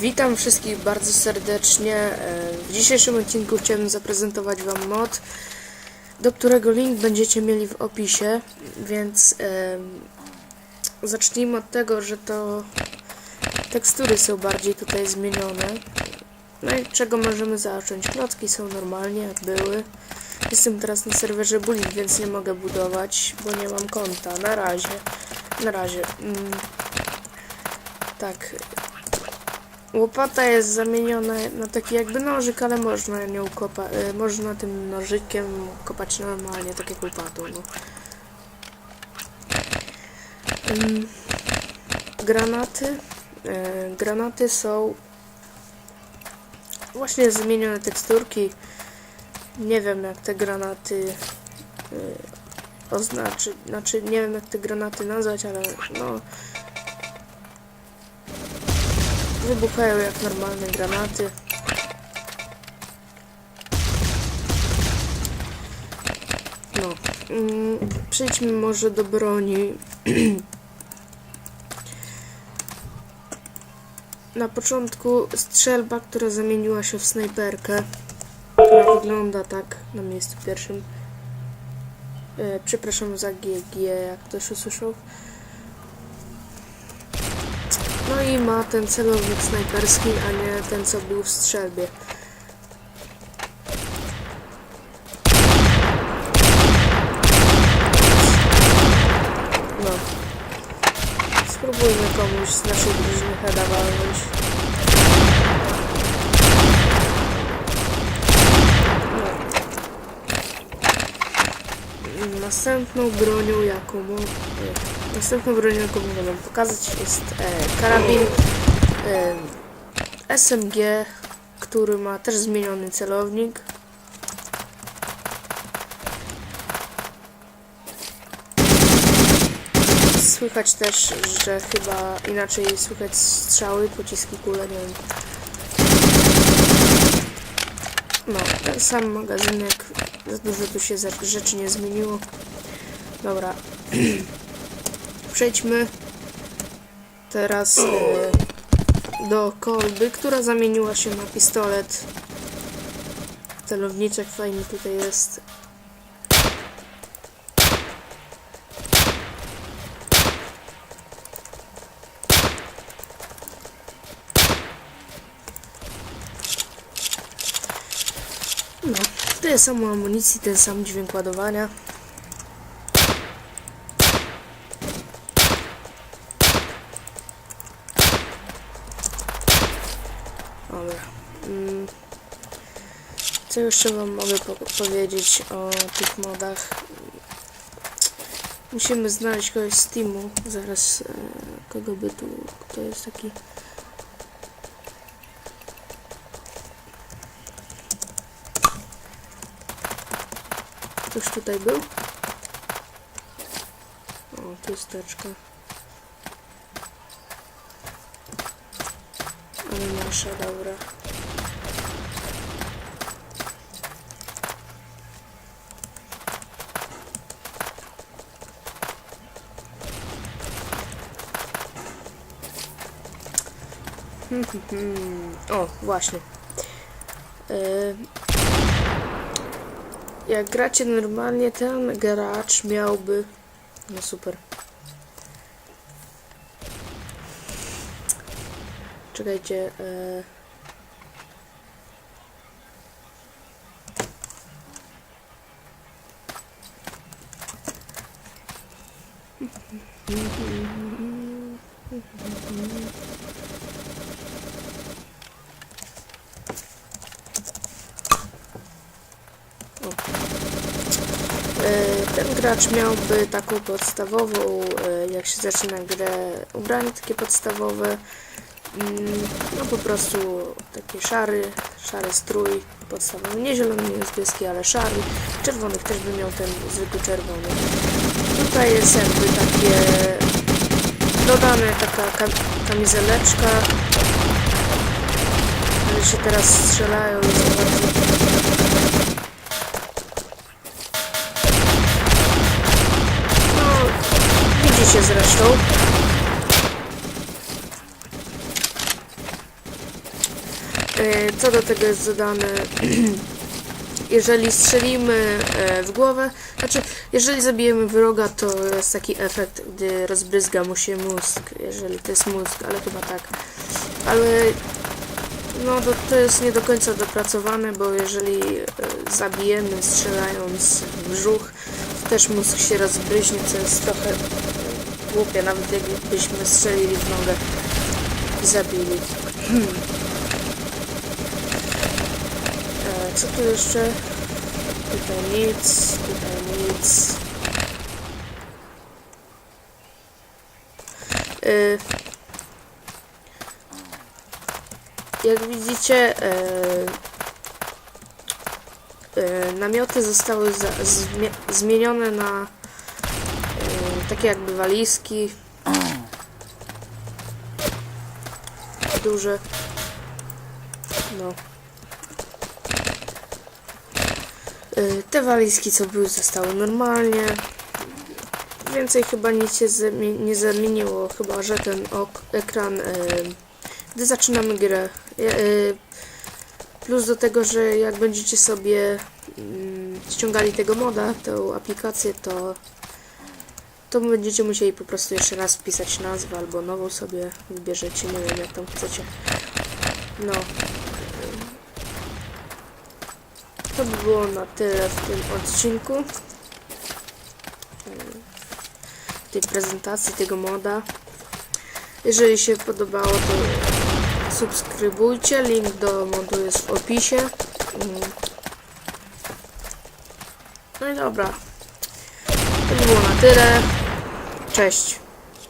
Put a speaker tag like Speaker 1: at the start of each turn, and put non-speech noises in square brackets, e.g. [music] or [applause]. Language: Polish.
Speaker 1: Witam wszystkich bardzo serdecznie. E, W dzisiejszym odcinku chciałem zaprezentować Wam mod, do którego link będziecie mieli w opisie, więc zacznijmy od tego, że to tekstury są bardziej tutaj zmienione. No i czego możemy zacząć? Klocki są normalnie jak były. Jestem teraz na serwerze Bullet, więc nie mogę budować, bo nie mam konta. Na razie. Na razie. Mm. Tak, Łopata jest zamieniona na taki jakby nożyk, ale można nią kopa y, można tym nożykiem kopać normalnie, tak jak łopatą. No. Granaty. Y, granaty są właśnie zmienione teksturki. Nie wiem jak te granaty y, oznaczy, znaczy nie wiem jak te granaty nazwać, ale no wybuchają jak normalne granaty. No, mm, przejdźmy może do broni. [clears throat] Na początku strzelba, która zamieniła się w snajperkę, która wygląda tak na miejscu pierwszym. E, przepraszam za GG, jak ktoś usłyszał. No i ma ten celownik snajperski, a nie ten co był w strzelbie. No. Spróbujmy komuś z naszej drużyny heada. No. Następną bronią, jaką mo- e, Następną bronią, jaką mogę wam pokazać jest e, karabin e, SMG, który ma też zmieniony celownik. Słychać też, że chyba inaczej słychać strzały, pociski, kule, nie wiem. No, ten sam magazynek, za dużo tu się rzeczy nie zmieniło. Dobra. [clears throat] Przejdźmy teraz e, do kolby, która zamieniła się na pistolet. Celowniczek fajny tutaj jest. No, tyle samo amunicji, ten sam dźwięk ładowania. Dobra. Mm. Co jeszcze wam mogę po powiedzieć o tych modach? Musimy znaleźć kogoś z teamu. Zaraz e, kogo by tu. Kto jest taki. Teczka. Ale nasza, dobra. Hmm, hmm, hmm. O, właśnie. Y, Jak gracie normalnie, ten gracz miałby... No super. Czekajcie. E... O. E, Ten gracz miałby taką podstawową, e, jak się zaczyna grę, ubranie takie podstawowe, Mm, No po prostu taki szary, szary strój podstawowy, nie zielony, nie niebieski, ale szary. Czerwonych też by miał ten zwykły czerwony. Tutaj jest jakby takie dodane taka kam kamizeleczka. Ale się teraz strzelają i zobaczą. Widzicie zresztą. E, Co do tego jest dodane, [clears throat] jeżeli strzelimy e, w głowę, znaczy jeżeli zabijemy wroga, to jest taki efekt, gdy rozbryzga mu się mózg, jeżeli to jest mózg, ale chyba tak. Ale no to, to jest nie do końca dopracowane, bo jeżeli e, zabijemy strzelając w brzuch, to też mózg się rozbryźnie, co jest trochę głupie, nawet jakbyśmy strzelili w nogę i zabili. E, Co tu jeszcze? Tutaj nic, tutaj nic. E, Jak widzicie, e, e, namioty zostały za, zmie, zmienione na takie jakby walizki. Duże. No. E, Te walizki, co były, zostały normalnie. Więcej chyba nic się nie zamieniło, chyba że ten ekran, e, gdy zaczynamy grę. E, Plus do tego, że jak będziecie sobie mm, ściągali tego moda, tą aplikację, to to będziecie musieli po prostu jeszcze raz wpisać nazwę albo nową sobie wybierzecie, nie wiem jak tam chcecie. No. To by było na tyle w tym odcinku. Tej prezentacji tego moda. Jeżeli się podobało, to subskrybujcie. Link do modu jest w opisie. Mm. No i dobra. To by było na tyle. Cześć.